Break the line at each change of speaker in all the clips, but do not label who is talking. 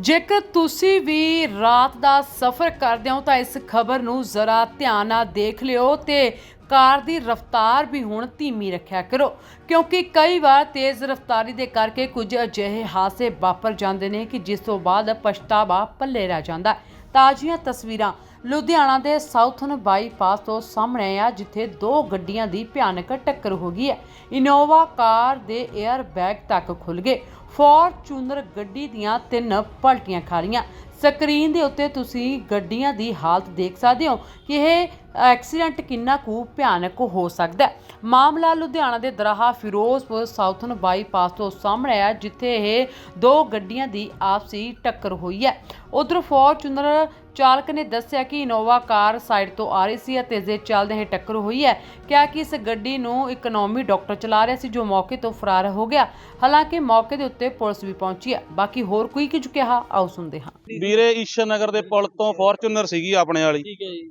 ਜੇਕਰ ਤੁਸੀਂ ਵੀ ਰਾਤ ਦਾ ਸਫ਼ਰ ਕਰਦੇ ਹੋ ਤਾਂ ਇਸ ਖਬਰ ਨੂੰ ਜ਼ਰਾ ਧਿਆਨ ਨਾਲ ਦੇਖ ਲਿਓ ਤੇ ਕਾਰ ਦੀ ਰਫ਼ਤਾਰ ਵੀ ਹੁਣ ਧੀਮੀ ਰੱਖਿਆ ਕਰੋ, ਕਿਉਂਕਿ ਕਈ ਵਾਰ ਤੇਜ਼ ਰਫ਼ਤਾਰੀ ਦੇ ਕਰਕੇ ਕੁਝ ਅਜਿਹੇ ਹਾਦਸੇ ਵਾਪਰ ਜਾਂਦੇ ਨੇ ਕਿ ਜਿਸ ਤੋਂ ਬਾਅਦ ਪਛਤਾਵਾ ਪੱਲੇ ਰਹਿ ਜਾਂਦਾ ਤਾਜ਼ੀਆਂ ਤਸਵੀਰਾਂ ਲੁਧਿਆਣਾ ਦੇ ਸਾਊਥਨ ਬਾਈਪਾਸ ਤੋਂ ਸਾਹਮਣੇ ਆ ਜਿੱਥੇ ਦੋ ਗੱਡੀਆਂ ਦੀ ਭਿਆਨਕ ਟੱਕਰ ਹੋ ਗਈ ਹੈ। ਇਨੋਵਾ ਕਾਰ ਦੇ 에ਅਰ ਬੈਗ ਤੱਕ ਖੁੱਲ ਗਏ। ਫੋਰਚੂਨਰ ਗੱਡੀ ਦੀਆਂ ਤਿੰਨ ਪਲਟੀਆਂ ਖਾ ਲਈਆਂ ਸਕਰੀਨ ਦੇ ਉੱਤੇ ਤੁਸੀਂ ਗੱਡੀਆਂ ਦੀ ਹਾਲਤ ਦੇਖ ਸਕਦੇ ਹੋ ਕਿ ਇਹ ਐਕਸੀਡੈਂਟ ਕਿੰਨਾ ਕੁ ਭਿਆਨਕ ਹੋ ਸਕਦਾ ਹੈ? ਮਾਮਲਾ ਲੁਧਿਆਣਾ ਦੇ ਦਰਾਹਾ ਫਿਰੋਜ਼ਪੁਰ ਸਾਊਥਨ ਬਾਈਪਾਸ ਤੋਂ ਸਾਹਮਣੇ ਆਇਆ ਜਿੱਥੇ ਇਹ ਦੋ ਗੱਡੀਆਂ ਦੀ ਆਪਸੀ ਟੱਕਰ ਹੋਈ ਹੈ। ਉਧਰ ਫੋਰਚੂਨਰ ਚਾਲਕ ਨੇ ਦੱਸਿਆ ਕਿ ਇਨੋਵਾ ਕਾਰ ਸਾਈਡ ਤੋਂ ਆ ਰਹੀ ਸੀ ਅਤੇ ਇਸ ਦੇ ਚੱਲਦੇ ਹੀ ਟੱਕਰ ਹੋਈ ਹੈ। ਕਿਹਾ ਕਿ ਇਸ ਗੱਡੀ ਨੂੰ ਇਕਨੋਮੀ ਡਾਕਟਰ ਚਲਾ ਰਿਹਾ ਸੀ ਜੋ ਮੌਕੇ ਤੋਂ ਫਰਾਰ ਹੋ ਗਿਆ। ਹਾਲਾਂਕਿ ਮੌਕੇ ਦੇ ਉੱਤੇ ਪੁਲਿਸ ਵੀ ਪਹੁੰਚੀ ਹੈ। ਬਾਕੀ ਹੋਰ ਕੋਈ ਕੁਝ ਕਿਹਾ ਆਓ ਸੁਣਦੇ ਹਾਂ।
ਵੀਰੇ ਈਸ਼ਰ ਨਗਰ ਦੇ ਪੁਲ ਤੋਂ ਫੋਰਚੂਨਰ ਸੀਗੀ ਆਪਣੇ ਵਾਲੀ।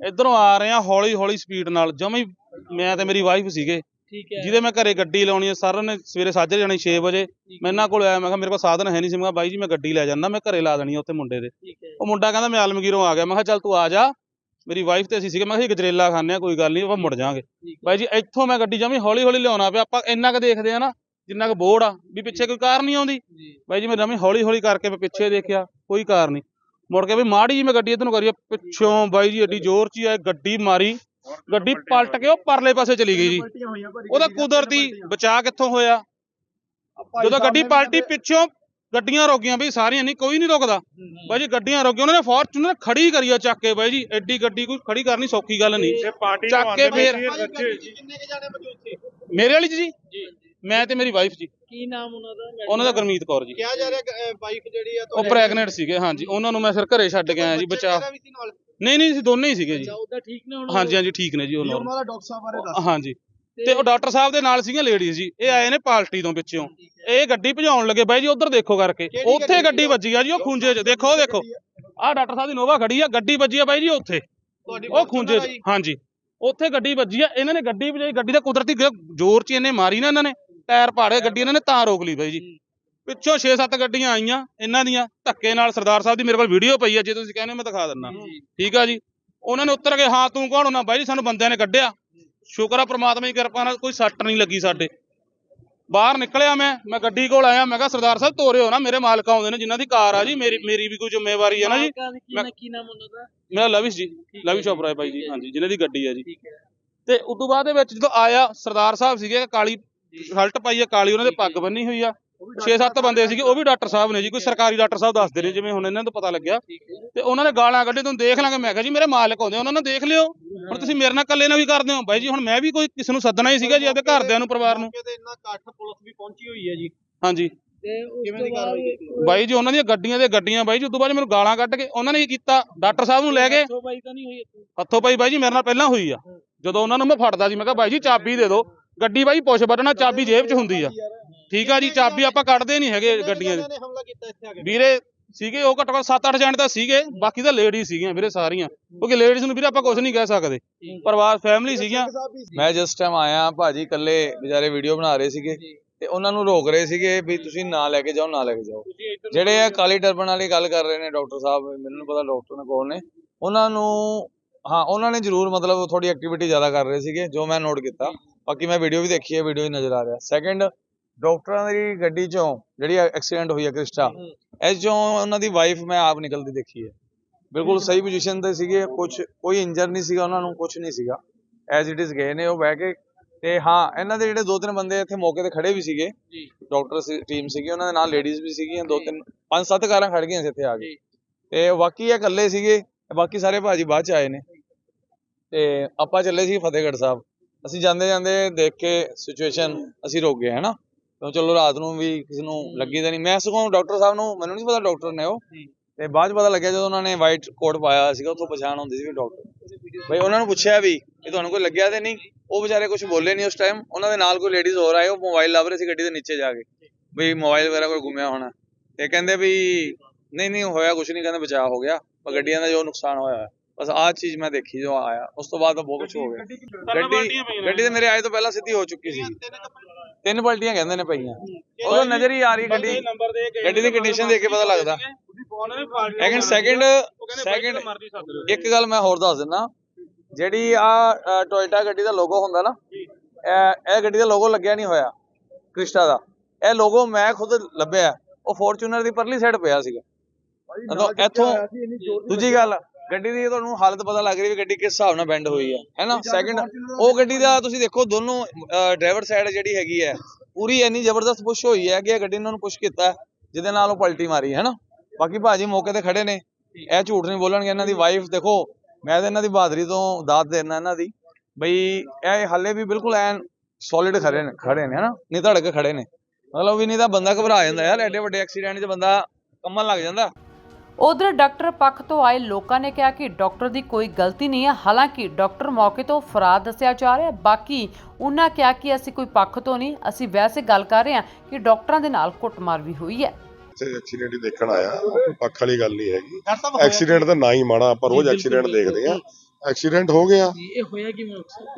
ਇਧਰੋਂ ਆ ਰਹੇ ਆ ਹੌਲੀ ਹੌਲੀ ਸਪੀਡ ਨਾਲ ਜਮੀ ਮੈਂ ਤੇ ਮੇਰੀ ਵਾਈਫ ਸੀਗੇ।
ਠੀਕ ਹੈ।
ਜਿਹਦੇ ਮੈਂ ਘਰੇ ਗੱਡੀ ਲਾਉਣੀ ਹੈ ਸਰ ਨੇ ਸਵੇਰੇ ਸਾਜਰੇ ਜਾਣੀ 6 ਵਜੇ। ਮੈਂ ਇਹਨਾਂ ਕੋਲ ਆਇਆ ਮੈਂ ਕਿਹਾ ਮੇਰੇ ਕੋਲ ਸਾਧਨ ਹੈ ਨਹੀਂ ਸੀ ਮੈਂ ਕਿਹਾ ਬਾਈ ਜੀ ਮੈਂ ਗੱਡੀ ਲੈ ਜਾਂਦਾ ਮੈਂ ਘਰੇ ਲਾ ਦੇਣੀ ਆ ਉੱਥੇ ਮੁੰਡੇ ਦੇ। ਉਹ ਮੁੰਡਾ ਕਹਿੰਦਾ ਮੈਂ ਆਲਮਗੀਰੋਂ ਆ ਗਿਆ। ਮੈਂ ਕਿਹਾ ਚੱਲ ਤੂੰ ਆ ਜਾ। ਮੇਰੀ ਵਾਈਫ ਤੇ ਅਸੀਂ ਸੀਗੇ ਮੈਂ ਕਿਹਾ ਜੀ ਗਜਰੇਲਾ ਖਾਂਦੇ ਆ ਕੋਈ ਗੱਲ ਨਹੀਂ ਆਪਾਂ ਮੁੜ ਜਾਾਂਗੇ ਬਾਈ ਜੀ ਇੱਥੋਂ ਮੈਂ ਗੱਡੀ ਜਮੀ ਹੌਲੀ ਹੌਲੀ ਲਿਆਉਣਾ ਪਿਆ। ਆਪਾਂ ਇੰਨਾ ਕੁ ਦੇਖਦੇ ਆ ਨਾ ਜਿੰਨਾ ਕੁ ਬੋਰਡ ਆ ਵੀ ਪਿੱਛੇ ਕੋਈ ਕਾਰ ਨਹੀਂ ਆਉਂਦੀ। ਬਾਈ ਜੀ ਮੈਂ ਜਮੀ ਹੌਲੀ ਹੌਲੀ ਕਰਕੇ ਮੈਂ ਪਿੱਛੇ ਦੇਖਿਆ ਕੋਈ ਕਾਰ ਨਹੀਂ। ਮੁੜ ਕੇ ਵੀ ਮਾੜੀ ਜੀ ਮੈਂ ਗੱਡੀ ਇਧਰ ਨੂੰ ਕਰੀ ਪਿੱਛੋਂ ਬਾਈ ਜੀ ਏਡੀ ਜ਼ੋਰ 'ਚ ਹੀ ਆਏ ਗੱਡੀ ਮਾਰੀ ਗੱਡੀ ਪਲਟ ਕੇ ਉਹ ਪਰਲੇ ਪਾਸੇ ਚਲੀ ਗਈ ਜੀ। ਉਹਦਾ ਕੁਦਰਤੀ ਬਚਾ ਕਿੱਥੋਂ ਹੋਇਆ? ਜਦੋਂ ਗੱਡੀ ਪਲਟੀ ਪਿੱਛੋਂ ਗੱਡੀਆਂ ਰੋਕੀਆਂ ਬਈ ਸਾਰੀਆਂ ਨਹੀਂ ਕੋਈ ਨਹੀਂ ਰੁਕਦਾ। ਬਾਈ ਜੀ ਗੱਡੀਆਂ ਰੋਕੀਆਂ ਉਹਨਾਂ ਨੇ ਫੋਰਚੂਨਰ ਖੜੀ ਕਰੀ ਆ ਚੱਕ ਕੇ ਬਾਈ ਜੀ ਐਡੀ ਗੱਡੀ ਕੋਈ ਖੜੀ ਕਰਨੀ ਸੌਖੀ ਗੱਲ ਨਹੀਂ। ਚੱਕ ਕੇ ਫੇਰ ਮੇਰੇ ਵਾਲੀ ਜੀ। ਮੈਂ ਤੇ ਮੇਰੀ ਵਾਈਫ ਜੀ।
ਕੀ ਨਾਮ ਉਹਨਾਂ ਦਾ?
ਉਹਨਾਂ ਦਾ ਗੁਰਮੀਤ ਕੌਰ ਜੀ।
ਕਿਹਾ ਜਾ ਰਿਹਾ ਵਾਈਫ ਜਿਹੜੀ ਆ
ਉਹ ਪ੍ਰੈਗਨੈਂਟ ਸੀਗੇ ਹਾਂਜੀ ਉਹਨਾਂ ਨੂੰ ਮੈਂ ਫਿਰ ਘਰੇ ਛੱਡ ਕੇ ਆਇਆ ਜੀ ਬਚਾ
ਵੀ ਸੀ ਨਾਲ?
ਨਹੀਂ ਨਹੀਂ ਸੀ ਦੋਨੇ ਹੀ ਸੀਗੇ ਜੀ।
ਉਹਦਾ ਠੀਕ ਨੇ ਹੁਣ?
ਹਾਂਜੀ ਹਾਂਜੀ ਠੀਕ ਨੇ ਜੀ ਉਹ normal।
ਉਹਨਾਂ ਦਾ ਡਾਕਟਰ ਸਾਹਿਬ ਬਾਰੇ ਦੱਸ।
ਹਾਂਜੀ ਤੇ ਉਹ ਡਾਕਟਰ ਸਾਹਿਬ ਦੇ ਨਾਲ ਸੀਗੀਆਂ ਲੇਡੀਜ਼ ਜੀ। ਇਹ ਆਏ ਨੇ ਪਾਰਟੀ ਤੋਂ ਪਿੱਛੋਂ। ਇਹ ਗੱਡੀ ਭਜਾਉਣ ਲੱਗੇ। ਬਾਈ ਜੀ ਉਧਰ ਦੇਖੋ ਕਰਕੇ।
ਕਿਹੜੀ
ਉੱਥੇ
ਗੱਡੀ
ਗੱਡੀ ਵੱਜੀ ਆ ਜੀ ਉਹ ਖੂੰਜੇ 'ਚ। ਦੇਖੋ ਉਹ ਦੇਖੋ। ਆਹ ਡਾਕਟਰ ਸਾਹਿਬ ਦੀ ਨੋਵਾ ਖੜੀ ਆ। ਗੱਡੀ ਵੱਜੀ ਆ ਬਾਈ ਜੀ ਉੱਥੇ।
ਤੁਹਾਡੀ
ਉਹ ਖੂੰਜੇ 'ਚ। ਹਾਂਜੀ ਉੱਥੇ ਗੱਡੀ ਵੱਜੀ ਆ। ਇਹਨਾਂ ਨੇ ਗੱਡੀ ਵਜਾਈ ਗੱਡੀ ਦਾ ਕੁਦਰਤੀ ਗ- ਜ਼ੋਰ 'ਚ ਇਹਨੇ ਮਾਰੀ ਨਾ ਇਹਨਾਂ ਨੇ। ਟਾਇਰ ਪਾੜੇ ਗੱਡੀ ਇਹਨਾਂ ਨੇ ਤਾਂ ਰੋਕ ਲਈ ਬਾਈ ਜੀ। ਪਿੱਛੋਂ 6-7 ਗੱਡੀਆਂ ਆਈਆਂ ਇਹਨਾਂ ਦੀਆਂ ਧੱਕੇ ਨਾਲ ਸਰਦਾਰ ਸਾਹਿਬ ਦੀ ਮੇਰੇ ਕੋਲ ਵੀਡੀਓ ਪਈ ਆ ਜੇ ਤੁਸੀਂ ਕਹਿੰਦੇ ਹੋ ਮੈਂ ਦਿਖਾ ਦਿੰਦਾ। ਠੀਕ ਆ ਜੀ? ਉਹਨਾਂ ਨੇ ਉੱਤਰ ਕੇ ਹਾਂ ਤੂੰ ਕੌਣ ਹੋਣਾ? ਬਾਈ ਜੀ ਸਾਨੂੰ ਬੰਦਿਆਂ ਨੇ ਕੱਢਿਆ। ਸ਼ੁਕਰ ਆ ਪ੍ਰਮਾਤਮਾ ਦੀ ਕਿਰਪਾ ਨਾਲ ਕੋਈ ਸੱਟ ਨਹੀਂ ਲੱਗੀ ਸਾਡੇ। ਬਾਹਰ ਨਿਕਲਿਆ ਮੈਂ ਮੈਂ ਗੱਡੀ ਕੋਲ ਆਇਆ ਮੈਂ ਕਿਹਾ ਸਰਦਾਰ ਸਾਹਿਬ ਤੋਰਿਓ ਨਾ ਮੇਰੇ ਮਾਲਕ ਆਉਂਦੇ ਨੇ ਜਿਨ੍ਹਾਂ ਦੀ ਕਾਰ ਆ ਜੀ ਮੇਰੀ ਮੇਰੀ ਵੀ ਕੋਈ ਜ਼ਿੰਮੇਵਾਰੀ ਹੈ ਨਾ ਜੀ।
ਮਾਲਕਾਂ ਦੀ ਕੀ
ਮੈਂ-
ਨਾ ਕੀ ਨਾਮ ਉਹਨਾਂ ਦਾ?
ਮੇਰਾ ਲਵਿਸ਼ ਜੀ
ਹੈ
ਲਵਿਸ਼ ਹੈ ਬਾਈ ਜੀ
ਹੈ
ਹਾਂਜੀ ਜਿਨ੍ਹਾਂ ਦੀ ਗੱਡੀ ਹੈ ਜੀ।
ਹੈ।
ਤੇ ਉਸ ਤੋਂ ਬਾਅਦ ਦੇ ਵਿੱਚ ਜਦੋਂ ਆਇਆ ਸਰਦਾਰ ਸਾਹਿਬ ਸੀਗੇ ਕਾਲੀ ਸ਼ਰਟ ਪਾਈ ਆ ਕਾਲੀ ਉਹਨਾਂ ਦੇ ਪੱਗ ਬੰਨੀ ਹੋਈ ਆ। 6-7 ਬੰਦੇ ਸੀਗੇ ਉਹ ਵੀ ਡਾਕਟਰ ਸਾਹਿਬ ਨੇ ਜੀ ਕੋਈ ਸਰਕਾਰੀ ਡਾਕਟਰ ਸਾਹਿਬ ਦੱਸਦੇ ਨੇ ਜਿਵੇਂ ਹੁਣ ਇਹਨਾਂ ਨੂੰ ਪਤਾ ਲੱਗਿਆ। ਤੇ ਉਹਨਾਂ ਨੇ ਗਾਲਾਂ ਕੱਢੇ ਤੁਹਾਨੂੰ ਦੇਖ ਲਾਂਗੇ। ਮੈਂ ਕਿਹਾ ਜੀ ਮੇਰੇ ਮਾਲਕ ਆਉਂਦੇ ਉਹਨਾਂ ਨੂੰ ਦੇਖ ਲਿਓ। ਹੁਣ ਤੁਸੀਂ ਮੇਰੇ ਨਾਲ ਇਕੱਲੇ ਨਾਲ ਵੀ ਕਰਦੇ ਹੋ। ਬਾਈ ਜੀ ਹੁਣ ਮੈਂ ਵੀ ਕੋਈ ਕਿਸੇ ਨੂੰ ਸੱਦਣਾ ਹੀ ਸੀਗਾ ਜੀ ਆਪਦੇ ਘਰਦਿਆਂ ਨੂੰ ਪਰਿਵਾਰ ਨੂੰ।
ਇੰਨਾ ਇਕੱਠ ਪੁਲਿਸ ਵੀ ਪਹੁੰਚੀ ਹੋਈ ਹੈ ਜੀ।
ਹਾਂਜੀ।
ਤੇ ਉਸ
ਕਿਵੇਂ
ਤੋਂ
ਦੀ ਕਾਰਵਾਈ
ਬਾਅਦ
ਕੀਤੀ?
ਬਾਈ ਜੀ ਉਹਨਾਂ ਦੀਆਂ ਗੱਡੀਆਂ ਦੇ ਗੱਡੀਆਂ ਬਾਈ ਜੀ ਉਦੋਂ ਬਾਅਦ ਮੈਨੂੰ ਗਾਲਾਂ ਕੱਢ ਕੇ ਉਹਨਾਂ ਨੇ ਕੀ ਕੀਤਾ। ਡਾਕਟਰ ਸਾਹਿਬ ਨੂੰ ਲੈ ਕੇ।
ਹੱਥੋਂ ਬਾਈ ਤਾਂ ਨਹੀਂ ਹੋਈ ਇੱਥੋਂ?
ਹੱਥੋਂ ਪਾਈ ਬਾਈ ਜੀ ਮੇਰੇ ਨਾਲ ਪਹਿਲਾਂ ਹੋਈ ਆ। ਜਦੋਂ ਉਹਨਾਂ ਨੂੰ ਮੈਂ ਫੜਦਾ ਸੀ ਮੈਂ ਕਿਹਾ ਬਾਈ ਜੀ ਚਾਬੀ ਦੇ ਦਿਓ। ਗੱਡੀ ਬਾਈ ਪੁੱਛ ਬਟਣਾ ਚਾਬੀ ਜੇਬ 'ਚ ਹੁੰਦੀ ਆ। ਠੀਕ ਆ ਜੀ ਚਾਬੀ ਆਪਾਂ ਕੱਢਦੇ ਨਹੀਂ ਹੈਗੇ ਗੱਡੀਆਂ ਦੀ
ਨੇ ਹਮਲਾ ਕੀਤਾ ਇੱਥੇ ਆ ਕੇ।
ਵੀਰੇ ਸੀਗੇ ਉਹ ਘੱਟੋ ਘੱਟ 7-8 ਜਣੇ ਤਾਂ ਸੀਗੇ ਬਾਕੀ ਤਾਂ ਲੇਡੀਜ਼ ਸੀਗੀਆਂ ਵੀਰੇ ਸਾਰੀਆਂ। ਕਿਉਂਕਿ ਲੇਡੀਜ਼ ਨੂੰ ਵੀਰੇ ਆਪਾਂ ਕੁਝ ਨਹੀਂ ਕਹਿ ਸਕਦੇ। ਪਰਿਵਾਰ ਫੈਮਿਲੀ ਸੀਗੀਆਂ।
ਮੈਂ ਜਿਸ ਟਾਈਮ ਆਇਆ ਭਾਜੀ ਇਕੱਲੇ ਵਿਚਾਰੇ ਵੀਡੀਓ ਬਣਾ ਰਹੇ ਸੀਗੇ ਤੇ ਉਹਨਾਂ ਨੂੰ ਰੋਕ ਰਹੇ ਸੀਗੇ ਵੀ ਤੁਸੀਂ ਨਾ ਲੈ ਕੇ ਜਾਓ ਨਾ ਲੈ ਕੇ ਜਾਓ। ਜਿਹੜੇ ਆ ਕਾਲੀ ਟਰਬਨ ਵਾਲੀ ਗੱਲ ਕਰ ਰਹੇ ਨੇ ਡਾਕਟਰ ਸਾਹਿਬ ਮੈਨੂੰ ਪਤਾ ਡਾਕਟਰ ਨੇ ਕੌਣ ਨੇ। ਉਹਨਾਂ ਨੂੰ ਹਾਂ ਉਹਨਾਂ ਨੇ ਜ਼ਰੂਰ ਮਤਲਬ ਥੋੜੀ ਐਕਟੀਵਿਟੀ ਜ਼ਿਆਦਾ ਕਰ ਰਹੇ ਸੀਗੇ ਜੋ ਮੈਂ ਨੋਟ ਕੀਤਾ। ਬਾਕੀ ਮੈਂ ਵੀਡੀਓ ਵੀ ਦੇਖੀ ਹੈ ਵੀਡੀਓ ਹੀ ਨਜ਼ਰ ਆ ਰਿਹਾ। ਸੈਕੰਡ ਡਾਕਟਰਾਂ ਦੀ ਗੱਡੀ ਚੋਂ ਜਿਹੜੀ ਐਕਸੀਡੈਂਟ ਹੋਈ ਹੈ ਕ੍ਰਿਸਟਾ ਇਸ ਚੋਂ ਉਹਨਾਂ ਦੀ ਵਾਈਫ ਮੈਂ ਆਪ ਨਿਕਲਦੀ ਦੇਖੀ ਹੈ। ਬਿਲਕੁਲ ਸਹੀ ਪੋਜੀਸ਼ਨ ਤੇ ਸੀਗੇ ਕੁਝ ਕੋਈ ਇੰਜਰ ਨਹੀਂ ਸੀਗਾ ਉਹਨਾਂ ਨੂੰ ਕੁਝ ਨਹੀਂ ਸੀਗਾ। ਐਜ਼ ਇਟ ਇਜ਼ ਗਏ ਨੇ ਉਹ ਬਹਿ ਕੇ ਤੇ ਹਾਂ ਇਹਨਾਂ ਦੇ ਜਿਹੜੇ ਦੋ ਤਿੰਨ ਬੰਦੇ ਇੱਥੇ ਮੌਕੇ ਤੇ ਖੜੇ ਵੀ ਸੀਗੇ।
ਜੀ।
ਡਾਕਟਰ ਟੀਮ ਸੀਗੀ ਉਹਨਾਂ ਦੇ ਨਾਲ ਲੇਡੀਜ਼ ਵੀ ਸੀਗੀਆਂ ਦੋ ਤਿੰਨ ਪੰਜ ਸੱਤ ਕਾਰਾਂ ਖੜ ਗਈਆਂ ਸੀ ਇੱਥੇ ਆ ਕੇ। ਤੇ ਬਾਕੀ ਇਹ ਇਕੱਲੇ ਸੀਗੇ ਬਾਕੀ ਸਾਰੇ ਭਾਜੀ ਬਾਅਦ ਚ ਆਏ ਨੇ। ਤੇ ਆਪਾਂ ਚੱਲੇ ਸੀ ਫਤਿਹਗੜ੍ਹ ਸਾਹਿਬ। ਅਸੀਂ ਜਾਂਦੇ ਜਾਂਦੇ ਦੇਖ ਕੇ ਸਿਚੁਏਸ਼ਨ ਅਸੀਂ ਰੁਕ ਗਏ ਹਨਾ? ਤਾਂ ਚਲੋ ਰਾਤ ਨੂੰ ਵੀ ਕਿਸੇ ਨੂੰ ਲੱਗੀ ਤਾਂ ਨਹੀਂ। ਮੈਂ ਸਗੋਂ ਡਾਕਟਰ ਸਾਹਿਬ ਨੂੰ ਮੈਨੂੰ ਨਹੀਂ ਪਤਾ ਡਾਕਟਰ ਨੇ ਉਹ। ਤੇ ਬਾਅਦ ਪਤਾ ਲੱਗਿਆ ਜਦੋਂ ਉਹਨਾਂ ਨੇ ਵਾਈਟ ਕੋਟ ਪਾਇਆ ਸੀਗਾ ਉੱਥੋਂ ਪਛਾਣ ਹੁੰਦੀ ਸੀ ਡਾਕਟਰ। ਬਈ ਉਹਨਾਂ ਨੂੰ ਪੁੱਛਿਆ ਵੀ ਕਿ ਤੁਹਾਨੂੰ ਕੋਈ ਲੱਗਿਆ ਤੇ ਨਹੀਂ? ਉਹ ਵਿਚਾਰੇ ਕੁਝ ਬੋਲੇ ਨਹੀਂ ਉਸ ਟਾਈਮ ਉਹਨਾਂ ਦੇ ਨਾਲ ਕੋਈ ਲੇਡੀਜ਼ ਹੋਰ ਆਏ ਉਹ ਮੋਬਾਈਲ ਲੱਭ ਰਹੇ ਸੀ ਗੱਡੀ ਦੇ ਨੀਚੇ ਜਾ ਕੇ। ਵੀ ਮੋਬਾਈਲ ਵਗੈਰਾ ਕੋਈ ਗੁੰਮਿਆ ਹੋਣਾ। ਤੇ ਕਹਿੰਦੇ ਵੀ ਨਹੀਂ ਨਹੀਂ ਹੋਇਆ ਕੁਝ ਨਹੀਂ ਕਹਿੰਦੇ ਬਚਾਅ ਹੋ ਗਿਆ। ਪਰ ਗੱਡੀਆਂ ਦਾ ਜੋ ਨੁਕਸਾਨ ਹੋਇਆ। ਬਸ ਆਹ ਚੀਜ਼ ਮੈਂ ਦੇਖੀ ਜੋ ਆਇਆ ਉਸ ਤੋਂ ਬਾਅਦ ਤਾਂ ਬਹੁਤ ਕੁਝ ਹੋ ਗਿਆ। ਗੱਡੀ ਗੱਡੀ ਤੇ ਮੇਰੇ ਆਏ ਤੋਂ ਪਹਿਲਾਂ ਸਿੱਧੀ ਹੋ ਚੁੱਕੀ ਸੀ। ਤਿੰਨ ਪਲਟੀਆਂ ਕਹਿੰਦੇ ਨੇ ਪਈਆਂ। ਉਦੋਂ ਨਜ਼ਰ ਹੀ ਆ ਰਹੀ ਗੱਡੀ।
ਨੰਬਰ ਦੇ ਕੇ
ਗੱਡੀ ਦੀ ਕੰਡੀਸ਼ਨ ਦੇਖ ਕੇ ਪਤਾ ਲੱਗਦਾ। ਲੇਕਿਨ ਸੈਕਿੰਡ ਸੈਕਿੰਡ ਇੱਕ ਗੱਲ ਮੈਂ ਹੋਰ ਦੱਸ ਦਿੰਦਾ। ਜਿਹੜੀ ਆ ਟੋਇਟਾ ਗੱਡੀ ਦਾ ਲੋਗੋ ਹੁੰਦਾ ਨਾ ਇਹ ਇਹ ਗੱਡੀ ਦਾ ਲੋਗੋ ਲੱਗਿਆ ਨਹੀਂ ਹੋਇਆ ਕ੍ਰਿਸਟਾ ਦਾ। ਇਹ ਲੋਗੋ ਮੈਂ ਖੁਦ ਲੱਭਿਆ। ਉਹ ਫੋਰਚੂਨਰ ਦੀ ਪਰਲੀ ਸਾਈਡ ਪਿਆ ਸੀਗਾ। ਇੱਥੋਂ ਦੂਜੀ ਗੱਲ ਗੱਡੀ ਦੀ ਤੁਹਾਨੂੰ ਹਾਲਤ ਪਤਾ ਲੱਗ ਰਹੀ ਵੀ ਗੱਡੀ ਕਿਸ ਹਿਸਾਬ ਨਾਲ ਬੈਂਡ ਹੋਈ ਹੈ ਹੈਨਾ ਸੈਕਿੰਡ ਉਹ ਗੱਡੀ ਦਾ ਤੁਸੀਂ ਦੇਖੋ ਦੋਨੋਂ ਡਰਾਈਵਰ ਸਾਈਡ ਜਿਹੜੀ ਹੈਗੀ ਹੈ ਪੂਰੀ ਇੰਨੀ ਜ਼ਬਰਦਸਤ ਪੁਸ਼ ਹੋਈ ਹੈ ਕਿ ਇਹ ਗੱਡੀ ਨੇ ਉਹਨੂੰ ਪੁਸ਼ ਕੀਤਾ ਜਿਹਦੇ ਨਾਲ ਉਹ ਪਲਟੀ ਮਾਰੀ ਹੈ ਨਾ? ਬਾਕੀ ਭਾਜੀ ਮੌਕੇ ਤੇ ਖੜੇ ਨੇ ਇਹ ਝੂਠ ਨਹੀਂ ਬੋਲਣਗੇ ਇਹਨਾਂ ਦੀ ਵਾਈਫ ਦੇਖੋ ਮੈਂ ਤਾਂ ਇਹਨਾਂ ਦੀ ਬਹਾਦਰੀ ਤੋਂ ਦਾਤ ਦੇਣਾ ਇਹਨਾਂ ਦੀ ਬਈ ਇਹ ਹਾਲੇ ਵੀ ਬਿਲਕੁਲ ਐਨ ਸੋਲਿਡ ਖੜੇ ਨੇ ਖੜੇ ਨੇ ਹਨਾ ਨਹੀਂ ਧੜ ਕੇ ਖੜੇ ਨੇ ਮਤਲਬ ਵੀ ਨਹੀਂ ਤਾਂ ਬੰਦਾ ਘਬਰਾ ਜਾਂਦਾ ਯਾਰ ਐਡੇ ਵੱਡੇ ਐਕਸੀਡੈਂਟ 'ਚ ਬੰਦਾ ਕੰਮਣ ਲੱਗ ਜਾਂਦਾ।
ਉਧਰ ਡਾਕਟਰ ਪੱਖ ਤੋਂ ਆਏ ਲੋਕਾਂ ਨੇ ਕਿਹਾ ਕਿ ਡਾਕਟਰ ਦੀ ਕੋਈ ਗਲਤੀ ਨਹੀਂ ਹੈ। ਹਾਲਾਂਕਿ ਡਾਕਟਰ ਮੌਕੇ ਤੋਂ ਫਰਾਰ ਦੱਸਿਆ ਜਾ ਰਿਹਾ ਬਾਕੀ ਉਹਨਾਂ ਕਿਹਾ ਕਿ ਅਸੀਂ ਕੋਈ ਪੱਖ ਤੋਂ ਨਹੀਂ ਅਸੀਂ ਵੈਸੇ ਗੱਲ ਕਰ ਰਹੇ ਹਾਂ ਕਿ ਡਾਕਟਰਾਂ ਦੇ ਨਾਲ ਕੁੱਟਮਾਰ ਵੀ ਹੋਈ ਹੈ।
ਇੱਥੇ ਐਕਸੀਡੈਂਟ ਹੀ ਦੇਖਣ ਆਇਆ। ਕੋਈ ਪੱਖ ਵਾਲੀ ਗੱਲ ਨਹੀਂ ਹੈਗੀ।
ਡਾਕਟਰ ਸਾਹਿਬ
ਐਕਸੀਡੈਂਟ ਦਾ ਨਾ ਹੀ ਮਾੜਾ ਆਪਾਂ ਰੋਜ਼ ਐਕਸੀਡੈਂਟ ਦੇਖਦੇ ਆ ਐਕਸੀਡੈਂਟ ਹੋ ਗਿਆ।
ਇਹ ਹੋਇਆ ਕਿਵੇਂ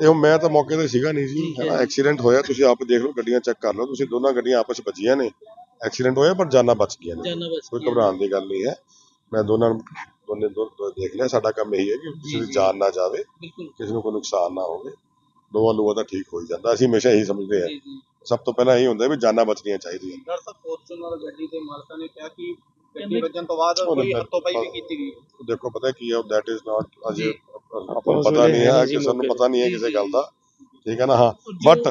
ਇਹ ਮੈਂ ਤਾਂ ਮੌਕੇ ਤੇ ਸੀਗਾ ਨਹੀਂ ਜੀ। ਹੈਨਾ ਐਕਸੀਡੈਂਟ ਹੋਇਆ ਤੁਸੀਂ ਆਪ ਦੇਖ ਲਓ ਗੱਡੀਆਂ ਚੈੱਕ ਕਰ ਲਓ ਤੁਸੀਂ ਦੋਨਾਂ ਗੱਡੀਆਂ ਆਪਸ ਵਿੱਚ ਵੱਜੀਆਂ ਨੇ। ਐਕਸੀਡੈਂਟ ਹੋਇਆ ਪਰ ਜਾਨਾਂ ਬਚ ਗਈਆਂ ਨੇ। ਕੋਈ ਘਬਰਾਉਣ ਦੀ ਗੱਲ ਨਹੀਂ ਹੈ। ਮੈਂ ਦੋਨਾਂ ਨੂੰ ਦੋਨੇ ਦੋ ਦੋ ਦੇਖ ਲਿਆ ਸਾਡਾ ਕੰਮ ਇਹੀ ਹੈ ਕਿ ਕਿਸੇ ਦੀ ਜਾਨ ਨਾ ਜਾਵੇ
ਬਿਲਕੁਲ।
ਕਿਸੇ ਨੂੰ ਕੋਈ ਨੁਕਸਾਨ ਨਾ ਹੋਵੇ ਦੋਵਾਂ ਲੋਕਾਂ ਦਾ ਠੀਕ ਹੋ ਹੀ ਜਾਂਦਾ ਅਸੀਂ ਹਮੇਸ਼ਾ ਇਹੀ ਸਮਝਦੇ ਹਾਂ।
ਜੀ ਜੀ।
ਸਭ ਤੋਂ ਪਹਿਲਾਂ ਇਹੀ ਹੁੰਦਾ ਵੀ ਜਾਨਾਂ ਬਚਣੀਆਂ ਚਾਹੀਦੀਆਂ।
ਡਾਕਟਰ ਸਾਹਿਬ ਫੋਰਚੂਨਰ ਗੱਡੀ ਦੇ ਮਾਲਕਾਂ ਨੇ ਕਿਹਾ ਕਿ ਗੱਡੀ ਵੱਜਣ ਤੋਂ ਬਾਅਦ ਕੋਈ ਹੱਥੋਂ-ਪਾਈ ਵੀ ਕੀਤੀ ਗਈ।
ਦੇਖੋ ਪਤਾ ਕੀ ਹੈ ਦੈਟ ਇਜ਼ ਨਾਟ ਅਜੇ ਆਪਾਂ ਨੂੰ ਪਤਾ ਨਹੀਂ ਹੈ ਕਿਸੇ ਨੂੰ ਪਤਾ ਨਹੀਂ ਹੈ ਕਿਸੇ ਗੱਲ ਦਾ। ਠੀਕ ਹੈ ਨਾ ਹਾਂ। ਬਟ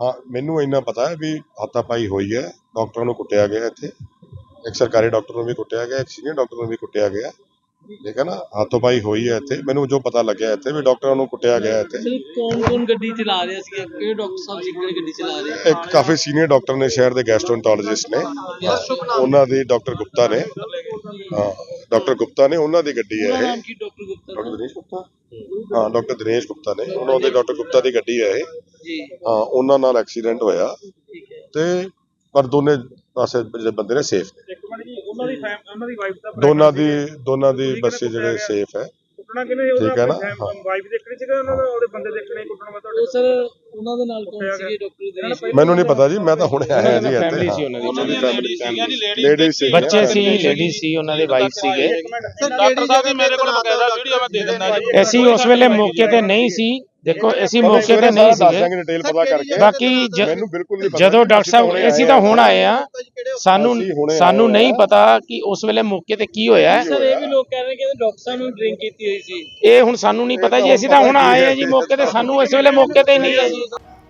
ਹਾਂ ਮੈਨੂੰ ਇੰਨਾ ਪਤਾ ਹੈ ਵੀ ਹਾਤਾਪਾਈ ਹੋਈ ਹੈ ਡਾਕਟਰਾਂ ਨੂੰ ਕੁੱਟਿਆ ਗਿਆ ਇੱਥੇ। ਇੱਕ ਸਰਕਾਰੀ ਡਾਕਟਰ ਨੂੰ ਵੀ ਕੁੱਟਿਆ ਗਿਆ ਇੱਕ ਸੀਨੀਅਰ ਡਾਕਟਰ ਨੂੰ ਵੀ ਕੁੱਟਿਆ ਗਿਆ। ਠੀਕ ਹੈ ਨਾ? ਹਾਥੋਪਾਈ ਹੋਈ ਹੈ ਇੱਥੇ। ਮੈਨੂੰ ਜੋ ਪਤਾ ਲੱਗਿਆ ਇੱਥੇ ਵੀ ਡਾਕਟਰਾਂ ਨੂੰ ਕੁੱਟਿਆ ਗਿਆ ਇੱਥੇ।
ਕੌਣ ਕੌਣ ਗੱਡੀ ਚਲਾ ਰਿਹਾ ਸੀ? ਕਿਹੜੇ ਡਾਕਟਰ ਸਾਹਿਬ ਸੀ ਕਿਹੜੀ ਗੱਡੀ ਚਲਾ ਰਹੇ?
ਇੱਕ ਕਾਫੀ ਸੀਨੀਅਰ ਡਾਕਟਰ ਨੇ ਸ਼ਹਿਰ ਦੇ ਗੈਸਟ੍ਰੋਐਂਟਰੋਲੋਜਿਸਟ ਨੇ। ਉਹਨਾਂ ਦੀ ਡਾਕਟਰ ਗੁਪਤਾ ਨੇ। ਹਾਂ ਡਾਕਟਰ ਗੁਪਤਾ ਨੇ ਉਹਨਾਂ ਦੀ ਗੱਡੀ ਹੈ ਇਹ।
Doctor Gupta
doctor Dinesh Gupta? ਹਾਂ ਡਾਕਟਰ ਦਿਨੇਸ਼ ਗੁਪਤਾ ਨੇ। ਉਹਨਾਂ ਦੇ ਡਾਕਟਰ ਗੁਪਤਾ ਦੀ ਗੱਡੀ ਹੈ ਇਹ।
ਜੀ।
ਹਾਂ ਉਹਨਾਂ ਨਾਲ ਐਕਸੀਡੈਂਟ ਹੋਇਆ।
ਠੀਕ ਹੈ।
ਤੇ ਪਰ ਦੋਨੇ ਪਾਸੇ ਜਿਹੜੇ ਬੰਦੇ ਨੇ ਸੇਫ ਨੇ।
ਇੱਕ ਮਿੰਟ ਜੀ ਉਹਨਾਂ ਦੀ ਫੈਮ ਉਹਨਾਂ ਦੀ ਵਾਈਫ ਦਾ
ਦੋਨਾਂ ਦੀ ਦੋਨਾਂ ਦੀ ਬੱਸੇ ਜਿਹੜੇ ਸੇਫ ਹੈ।
ਕੁੱਟਣਾ ਕਿਨੇ
ਠੀਕ ਹੈ ਨਾ? ਹਾਂ।
ਵਾਈਫ ਦੇਖਣੀ ਸੀਗਾ ਉਹਨਾਂ ਦਾ ਉਹਦੇ ਬੰਦੇ ਦੇਖਣੇ ਕੁੱਟਣਾ ਵਾ
ਉਹ ਸਰ ਉਹਨਾਂ ਦੇ ਨਾਲ ਕੌਣ ਸੀਗੇ ਡਾਕਟਰ ਦੇ?
ਮੈਨੂੰ ਨਹੀਂ ਪਤਾ ਜੀ ਮੈਂ ਤਾਂ ਹੁਣੇ ਆਇਆ ਜੀ ਇੱਥੇ। ਉਹਨਾਂ ਦੀ ਲੇਡੀ ਸੀ
ਬੱਚੇ ਸੀ ਲੇਡੀ ਸੀ। ਉਹਨਾਂ ਦੇ ਵਾਈਫ ਸੀਗੇ।
ਡਾਕਟਰ ਸਾਹਿਬ ਜੀ ਮੇਰੇ ਕੋਲ ਬਕਾਇਦਾ ਵੀਡੀਓ ਮੈਂ ਦੇ ਦਿੰਦਾ ਜੀ।
ਅਸੀਂ ਉਸ ਵੇਲੇ ਮੌਕੇ ਤੇ ਨਹੀਂ ਸੀ। ਦੇਖੋ ਅਸੀਂ ਮੌਕੇ ਤੇ ਨਹੀਂ ਸੀਗੇ।
ਡਿਟੇਲ ਪਤਾ ਕਰਕੇ।
ਬਾਕੀ ਜ-
ਮੈਨੂੰ ਬਿਲਕੁਲ ਨਹੀਂ ਪਤਾ
ਜਦੋਂ ਡਾਕਟਰ ਸਾਹਿਬ ਅਸੀਂ ਤਾਂ ਹੁਣ ਆਏ ਆ ਸਾਨੂੰ ਸਾਨੂੰ ਨਹੀਂ। ਪਤਾ ਕਿ ਉਸ ਵੇਲੇ ਮੌਕੇ ਤੇ ਕੀ ਹੋਇਆ। ਹੈ।
ਸਰ ਇਹ ਵੀ ਲੋਕ ਕਹਿ ਰਹੇ ਕਿ ਡਾਕਟਰ ਸਾਹਿਬ ਨੂੰ ਡਰਿੰਕ ਕੀਤੀ ਹੋਈ ਸੀ।
ਇਹ ਹੁਣ ਸਾਨੂੰ ਨਹੀਂ ਪਤਾ ਜੀ ਅਸੀਂ ਤਾਂ ਹੁਣ ਆਏ ਆ ਜੀ ਮੌਕੇ ਤੇ। ਸਾਨੂੰ ਇਸ ਵੇਲੇ ਮੌਕੇ ਤੇ ਨਹੀਂ ਹੈ ਜੀ।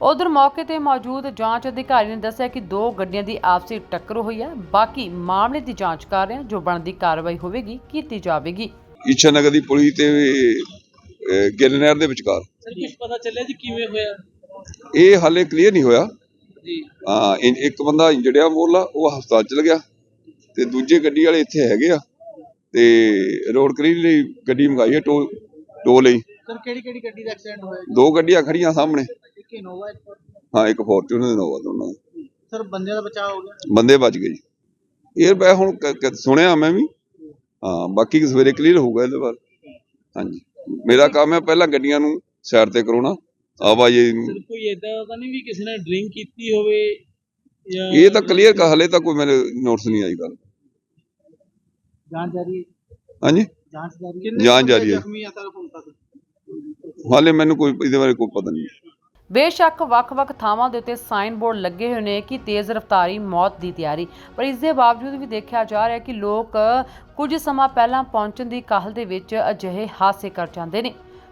ਉਧਰ ਮੌਕੇ ਤੇ ਮੌਜੂਦ ਜਾਂਚ ਅਧਿਕਾਰੀ ਨੇ ਦੱਸਿਆ ਕਿ ਦੋ ਗੱਡੀਆਂ ਦੀ ਆਪਸੀ ਟੱਕਰ ਹੋਈ ਹੈ। ਬਾਕੀ ਮਾਮਲੇ ਦੀ ਜਾਂਚ ਕਰ ਰਹੇ ਹਨ ਜੋ ਬਣਦੀ ਕਾਰਵਾਈ ਹੋਵੇਗੀ ਕੀਤੀ ਜਾਵੇਗੀ।
ਈਸ਼ਾ ਨਗਰ ਦੀ ਪੁਲੀ ਤੇ ਅਹ, ਗਿੱਲ ਨਹਿਰ ਦੇ ਵਿਚਕਾਰ।
ਕੁਝ ਪਤਾ ਚੱਲਿਆ ਜੀ ਕਿਵੇਂ ਹੋਇਆ?
ਇਹ ਹਾਲੇ ਕਲੀਅਰ ਨਹੀਂ ਹੋਇਆ।
ਜੀ।
ਹਾਂ ਇਨ- ਇੱਕ ਬੰਦਾ ਇੰਜਰਡ ਆ ਉਹ ਹਸਪਤਾਲ ਚਲ ਗਿਆ। ਤੇ ਦੂਜੇ ਗੱਡੀ ਵਾਲੇ ਇੱਥੇ ਹੈਗੇ ਆ। ਤੇ ਰੋਡ ਕਲੀਅਰ ਲਈ ਗੱਡੀ ਮੰਗਾਈ ਹੈ ਟੋ ਟੋ ਲਈ।
ਸਰ ਕਿਹੜੀ ਕਿਹੜੀ ਗੱਡੀ ਦਾ ਐਕਸੀਡੈਂਟ ਹੋਇਆ
ਦੋ ਗੱਡੀਆਂ ਖੜੀਆਂ ਸਾਹਮਣੇ।
ਇੱਕ ਇਨੋਵਾ ਇੱਕ
ਹਾਂ ਇੱਕ ਫੋਰਚੂਨਰ ਦੇ ਨੋਵਾ ਦੋਨਾਂ ਦਾ।
ਸਰ ਬੰਦਿਆਂ ਦਾ ਬਚਾਅ ਹੋ ਗਿਆ?
ਬੰਦੇ ਬਚ ਗਏ ਜੀ। ਇਹ ਮੈਂ ਹੁਣ ਕ- ਕ- ਸੁਣਿਆ ਮੈਂ ਵੀ। ਹਾਂ ਬਾਕੀ ਸਵੇਰੇ ਕਲੀਅਰ ਹੋਊਗਾ ਇਹਦੇ ਬਾਰੇ। ਹਾਂਜੀ। ਮੇਰਾ ਕੰਮ ਹੈ ਪਹਿਲਾਂ ਗੱਡੀਆਂ ਨੂੰ ਸਾਈਡ ਤੇ ਕਰਾਉਣਾ ਆਵਾਜਾਈ ਨੂੰ
ਸਰ ਕੋਈ ਤਾਂ ਨਹੀਂ ਵੀ ਕਿਸੇ ਨੇ ਡਰਿੰਕ ਕੀਤੀ ਹੋਵੇ ਜਾਂ
ਇਹ ਤਾਂ ਕਲੀਅਰ ਕਰ ਹਲੇ ਤਾਂ ਕੋਈ ਮੇਰੇ ਨੋਟਿਸ ਨਹੀਂ ਆਈ ਗੱਲ।
ਜਾਂਚ ਜਾਰੀ ਹੈ।
ਹਾਂਜੀ?
ਜਾਂਚ ਜਾਰੀ ਹੈ।
ਜਾਂਚ ਜਾਰੀ ਹੈ।
ਜ਼ਖਮੀ ਆ ਸਰ ਹੁਣ ਤੱਕ?
ਹਾਲੇ ਮੈਨੂੰ ਕੋਈ ਇਹਦੇ ਬਾਰੇ ਕੋਈ ਪਤਾ ਨਹੀਂ।
ਬੇਸ਼ੱਕ ਵੱਖ-ਵੱਖ ਥਾਵਾਂ ਦੇ ਉੱਤੇ ਸਾਈਨ ਬੋਰਡ ਲੱਗੇ ਹੋਏ ਨੇ ਕਿ ਤੇਜ਼ ਰਫ਼ਤਾਰੀ ਮੌਤ ਦੀ ਤਿਆਰੀ। ਪਰ ਇਸ ਦੇ ਬਾਵਜੂਦ ਵੀ ਦੇਖਿਆ ਜਾ ਰਿਹਾ ਕਿ ਲੋਕ ਕੁਝ ਸਮਾਂ ਪਹਿਲਾਂ ਪਹੁੰਚਣ ਦੀ ਕਾਹਲ ਦੇ ਵਿੱਚ ਅਜਿਹੇ ਹਾਦਸੇ ਕਰ ਜਾਂਦੇ ਨੇ।